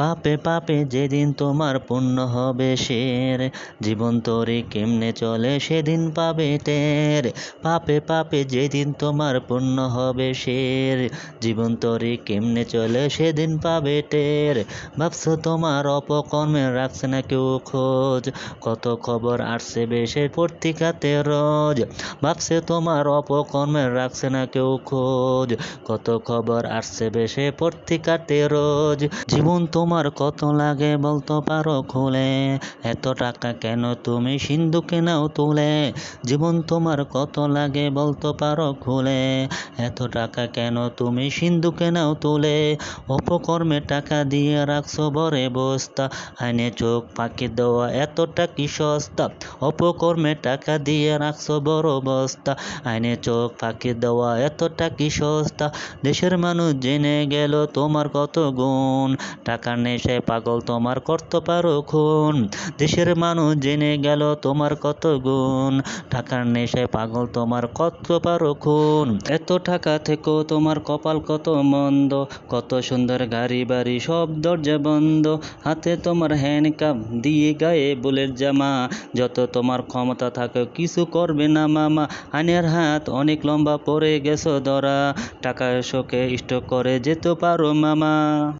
পাপে পাপে যেদিন তোমার পূর্ণ হবে শের জীবন তোরে কেমনে চলে সেদিন পাবে টের। পাপে পাপে যেদিন তোমার পূর্ণ হবে শের জীবন তোরে কেমনে চলে সেদিন পাবে টের। ভাবছ তোমার অপকর্মে রাখছে না কেউ খোঁজ, কত খবর আসছে বেশে পত্রিকাতে রোজ। ভাবছে তোমার অপকর্মে রাখছে না কেউ খোঁজ, কত খবর আসছে বেশে পত্রিকাতে রোজ। জীবন তোমার কত লাগে বলতো পারো খুলে। এত টাকা কেন তুমি সিন্ধুকে নাও তুলে? জীবন তোমার কত লাগে বলতো পারো খুলে। এত টাকা কেন তুমি সিন্ধুকে নাও তুলে? অপকর্মে টাকা দিয়ে রাখছো বরে বস্তা। আইনে চোখ ফাঁকি দেওয়া এতটা কি সস্তা? অপকর্মে টাকা দিয়ে রাখছো বড় বস্তা। আইনে চোখ ফাঁকি দেওয়া এতটা কি সস্তা? দেশের মানুষ জেনে গেল তোমার কত গুণ। টাকার নেশায় পাগল তোমার করতে পারো খুন। দেশের মানুষ জেনে গেল তোমার কত গুণ। টাকার নেশায় পাগল তোমার কত পারো খুন। এত টাকা থেকেও তোমার কপাল কত মন্দ। কত সুন্দর গাড়ি বাড়ি সব দরজা বন্ধ। হাতে তোমার হ্যান্ড কাপ দিয়ে গায়ে বুলের জামা। যত তোমার ক্ষমতা থাকে কিছু করবে না মামা। আইনের হাত অনেক লম্বা পড়ে গেছো ধরা। টাকা শোকে স্টক করে যেতে পারো মামা।